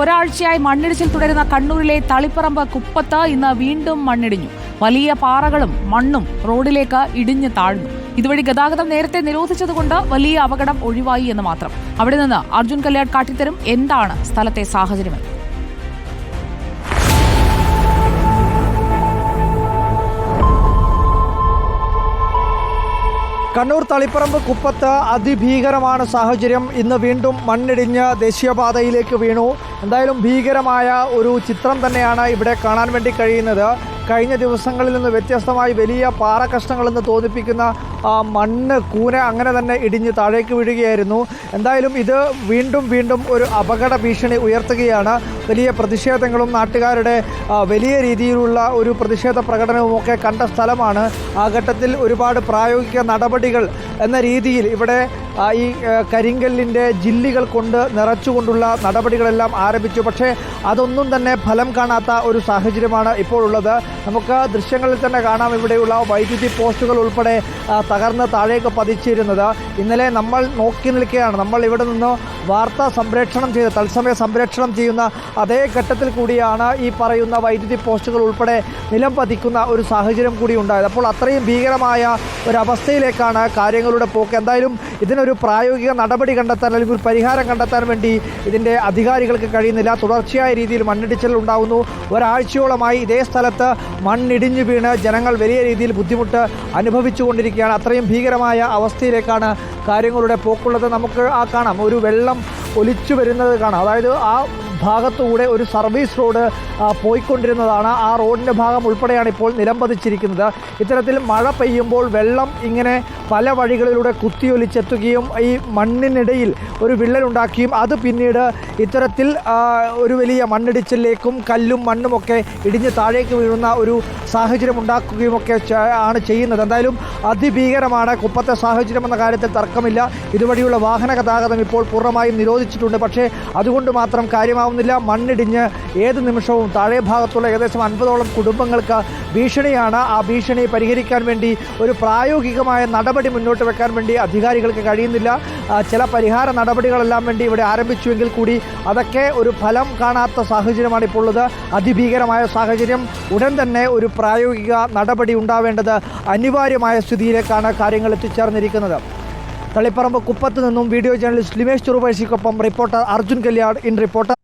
ഒരാഴ്ചയായി മണ്ണിടിച്ചിൽ തുടരുന്ന കണ്ണൂരിലെ തളിപ്പറമ്പ് കുപ്പത്ത് ഇന്ന് വീണ്ടും മണ്ണിടിഞ്ഞു. വലിയ പാറകളും മണ്ണും റോഡിലേക്ക് ഇടിഞ്ഞു താഴ്ന്നു. ഇതുവഴി ഗതാഗതം നേരത്തെ നിരോധിച്ചതുകൊണ്ട് വലിയ അപകടം ഒഴിവായി എന്ന് മാത്രം. അവിടെ നിന്ന് അർജുൻ കല്യാൺ കാട്ടിത്തരും എന്താണ് സ്ഥലത്തെ സാഹചര്യമെന്ന് കണ്ണൂർ തളിപ്പറമ്പ് കുപ്പത്ത് അതിഭീകരമാണ് സാഹചര്യം. ഇന്ന് വീണ്ടും മണ്ണിടിഞ്ഞ് ദേശീയപാതയിലേക്ക് വീണു. എന്തായാലും ഭീകരമായ ഒരു ചിത്രം തന്നെയാണ് ഇവിടെ കാണാൻ വേണ്ടി കഴിയുന്നത്. കഴിഞ്ഞ ദിവസങ്ങളിൽ നിന്ന് വ്യത്യസ്തമായി വലിയ പാറക്കഷ്ണങ്ങളെന്ന് തോന്നിപ്പിക്കുന്ന മണ്ണ് കൂന അങ്ങനെ തന്നെ ഇടിഞ്ഞ് താഴേക്ക് വീഴുകയായിരുന്നു. എന്തായാലും ഇത് വീണ്ടും വീണ്ടും ഒരു അപകട ഭീഷണി ഉയർത്തുകയാണ്. വലിയ പ്രതിഷേധങ്ങളും നാട്ടുകാരുടെ വലിയ രീതിയിലുള്ള ഒരു പ്രതിഷേധ പ്രകടനവും ഒക്കെ കണ്ട സ്ഥലമാണ്. ആ ഘട്ടത്തിൽ ഒരുപാട് പ്രായോഗിക നടപടികൾ എന്ന രീതിയിൽ ഇവിടെ ഈ കരിങ്കല്ലിന്റെ ജില്ലികൾ കൊണ്ട് നിറച്ചുകൊണ്ടുള്ള നടപടികളെല്ലാം ആരംഭിച്ചു. പക്ഷേ അതൊന്നും തന്നെ ഫലം കാണാത്ത ഒരു സാഹചര്യമാണ് ഇപ്പോൾ ഉള്ളത് നമുക്ക് ദൃശ്യങ്ങളിൽ തന്നെ കാണാം ഇവിടെയുള്ള വൈദ്യുതി പോസ്റ്റുകൾ ഉൾപ്പെടെ തകർന്ന് താഴേക്ക് പതിച്ചിരുന്നത്. ഇന്നലെ നമ്മൾ നോക്കി നിൽക്കുകയാണ്. നമ്മൾ ഇവിടെ നിന്ന് വാർത്താ സംപ്രേക്ഷണം ചെയ്ത് തത്സമയ സംപ്രേക്ഷണം ചെയ്യുന്ന അതേ ഘട്ടത്തിൽ കൂടിയാണ് ഈ പറയുന്ന വൈദ്യുതി പോസ്റ്റുകൾ ഉൾപ്പെടെ നിലം പതിക്കുന്ന ഒരു സാഹചര്യം കൂടി ഉണ്ടായത്. അപ്പോൾ അത്രയും ഭീകരമായ ഒരവസ്ഥയിലേക്കാണ് കാര്യങ്ങളുടെ പോക്ക്. എന്തായാലും ഇതിനൊരു പ്രായോഗിക നടപടി കണ്ടെത്താൻ അല്ലെങ്കിൽ ഒരു പരിഹാരം കണ്ടെത്താൻ വേണ്ടി ഇതിന്റെ അധികാരികൾക്ക് കഴിയുന്നില്ല. തുടർച്ചയായ രീതിയിൽ മണ്ണിടിച്ചിൽ ഉണ്ടാകുന്നു ഒരാഴ്ചയോളമായി ഇതേ സ്ഥലത്ത് മണ്ണിടിഞ്ഞു വീണ് ജനങ്ങൾ വലിയ രീതിയിൽ ബുദ്ധിമുട്ട് അനുഭവിച്ചുകൊണ്ടിരിക്കുകയാണ്. അത്രയും ഭീകരമായ അവസ്ഥയിലേക്കാണ് കാര്യങ്ങളുടെ പോക്കുള്ളത്. നമുക്ക് ആ കാണാം. ഒരു വെള്ളം ഒലിച്ചു വരുന്നത് കാണാം. അതായത് ആ ഭാഗത്തൂടെ ഒരു സർവീസ് റോഡ് പോയിക്കൊണ്ടിരുന്നതാണ്. ആ റോഡിന്റെ ഭാഗം ഉൾപ്പെടെയാണ് ഇപ്പോൾ നിലംപതിച്ചിരിക്കുന്നത്. ഇത്തരത്തിൽ മഴ പെയ്യുമ്പോൾ വെള്ളം ഇങ്ങനെ പല വഴികളിലൂടെ കുത്തിയൊലിച്ചെത്തുകയും ഈ മണ്ണിനിടയിൽ ഒരു വിള്ളലുണ്ടാക്കുകയും അത് പിന്നീട് ഇത്തരത്തിൽ ഒരു വലിയ മണ്ണിടിച്ചിലേക്കും കല്ലും മണ്ണുമൊക്കെ ഇടിഞ്ഞ് താഴേക്ക് വീഴുന്ന ഒരു സാഹചര്യം ഉണ്ടാക്കുകയും ഒക്കെ ആണ് ചെയ്യുന്നത്. എന്തായാലും അതിഭീകരമാണ്. കുപ്പത്തെ സാഹചര്യം എന്ന കാര്യത്തിൽ തർക്കമില്ല. ഇതുവഴിയുള്ള വാഹന ഗതാഗതം ഇപ്പോൾ പൂർണമായും നിരോധിച്ചിട്ടുണ്ട്. പക്ഷേ അതുകൊണ്ട് മാത്രം കാര്യമാവുന്നില്ല മണ്ണിടിഞ്ഞ് ഏത് നിമിഷവും താഴെ ഭാഗത്തുള്ള ഏകദേശം അൻപതോളം കുടുംബങ്ങൾക്ക് ഭീഷണിയാണ്. ആ ഭീഷണി പരിഹരിക്കാൻ വേണ്ടി ഒരു പ്രായോഗികമായ നടപടി മുന്നോട്ട് വെക്കാൻ വേണ്ടി അധികാരികൾക്ക് കഴിയുന്നില്ല. ചില പരിഹാര നടപടികളെല്ലാം വേണ്ടി ഇവിടെ ആരംഭിച്ചുവെങ്കിൽ കൂടി അതൊക്കെ ഒരു ഫലം കാണാത്ത സാഹചര്യമാണ് ഇപ്പോൾ ഉള്ളത്. അതിഭീകരമായ സാഹചര്യം. ഉടൻ തന്നെ ഒരു പ്രായോഗിക നടപടി ഉണ്ടാവേണ്ടത് അനിവാര്യമായ സ്ഥിതിയിലേക്കാണ് കാര്യങ്ങൾ എത്തിച്ചേർന്നിരിക്കുന്നത്. തളിപ്പറമ്പ് കുപ്പത്ത് നിന്നും video journalist Limesh ചെറുപഴശ്ശിക്കൊപ്പം reporter Arjun Kalyan in reporter